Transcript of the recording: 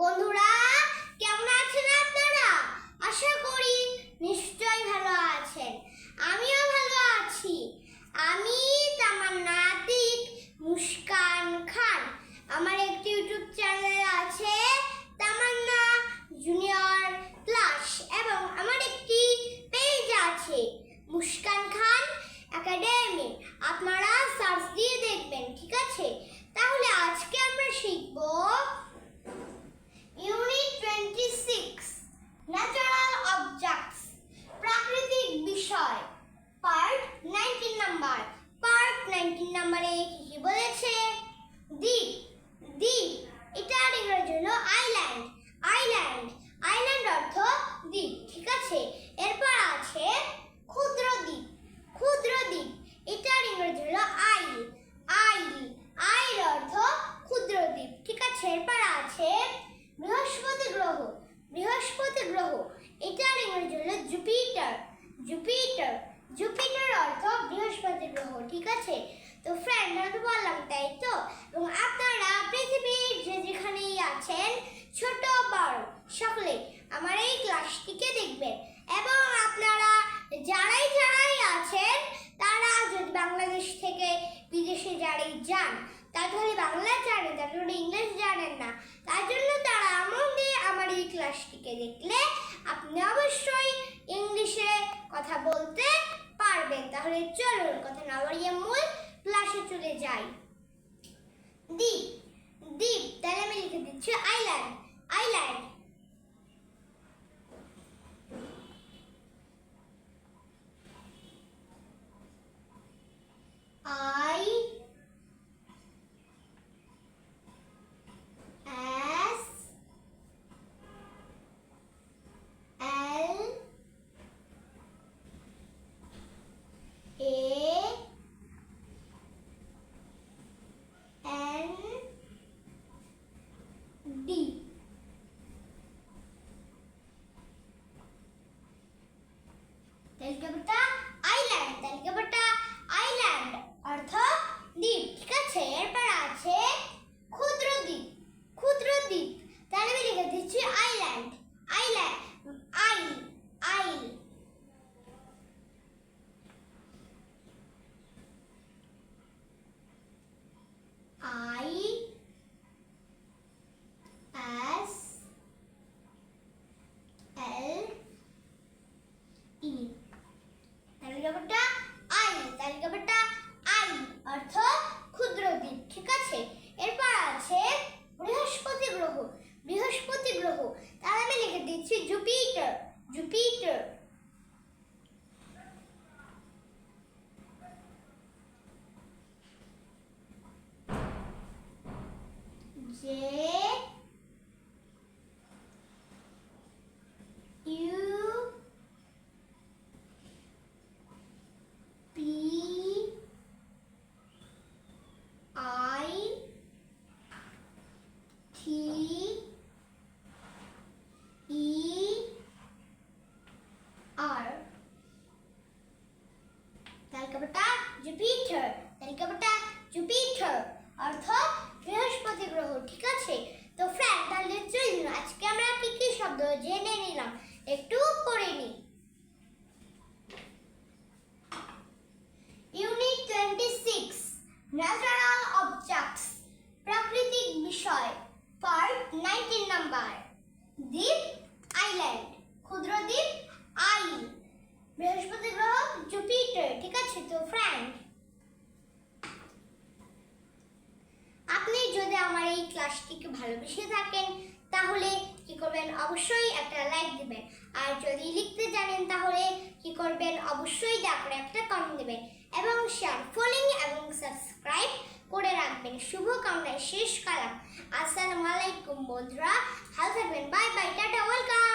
বন্ধুরা কেমন আছেন আপনারা আশা করি নিশ্চয়ই ভালো আছেন আমিও ভালো আছি আমি তামান্না আতিক মুস্কান খান আমার একটি ইউটিউব চ্যানেল আছে তামান্না জুনিয়র ক্লাস এবং আমার একটি পেজ আছে মুস্কান খান একাডেমি আপনারা সার্চ দিয়ে দেখবেন ঠিক আছে তাহলে আজকে আমরা শিখব unit twenty six natural objects প্রাকৃতিক বিষয় part nineteen number part nineteen নাম্বারে কি কি বলেছে দ্বীপ দ্বীপ এটার ইংরেজি হলো আইল্যান্ড আইল্যান্ড আইল্যান্ড অর্থ দ্বীপ ঠিক আছে এরপর আছে ক্ষুদ্র দ্বীপ ক্ষুদ্র দ্বীপ এটার ইংরেজি হলো আইল আইল আইল অর্থ ক্ষুদ্র দ্বীপ ঠিক আছে এরপর আছে বৃহস্পতি গ্রহ, বৃহস্পতি গ্রহ, এটার ইংরেজি হলো জুপিটার জুপিটার জুপিটার অর্থ বৃহস্পতি গ্রহ, ঠিক আছে? তো ফ্রেন্ড আমি বললাম তাই তো? এবং আপনারা পৃথিবীর যে যেখানেই আছেন, ছোট, বড়, সকলে আমার এই ক্লাসটিকে দেখবেন। এবং আপনারা যারাই যারাই আছেন, তারা যদি বাংলাদেশ থেকে বিদেশে যারাই যান তাহলে বাংলা জানেন তারপরে ইংলিশ জানেন না। তার জন্য তারা আমাদের আমার এই ক্লাসটিকে দেখলে আপনি অবশ্যই ইংলিশে কথা বলতে পারবেন। তাহলে চলুন, কথা না বাড়িয়ে মূল ক্লাসে চলে যাই। தள்ளிக்க விட்டா ஆயிரம் தள்ளிக்க তালিকাটা জুপিটার তালিকাটা জুপিটার। অর্থ বৃহস্পতি গ্রহ, ঠিক আছে? তো ফ্রেন্ড তাহলে চলুন আজকে আমরা কি কি শব্দ জেনে নিলাম? একটু পড়ে নিই unit twenty six natural objects প্রাকৃতিক বিষয় পার্ট নাইনটিন নাম্বার দ্বীপ আইল্যান্ড ক্ষুদ্র দ্বীপ আইল বৃহস্পতি গ্রহ জুপিটার ঠিক আছে তো ফ্রেন্ড আপনি যদি আমার ক্লাসটিকে ভালোবেসে থাকেন, তাহলে কি করবেন? অবশ্যই একটা লাইক দিবেন। আর যদি লিখতে জানেন, তাহলে কি করবেন? অবশ্যই করে একটা কমেন্ট দেবেন। এবং শেয়ার ফলোইং এবং সাবস্ক্রাইব করে রাখবেন। শুভকামনায় শেষ কালাম। আসসালামু আলাইকুম বন্ধুরা। ভালো থাকবেন। Bye bye tata welcome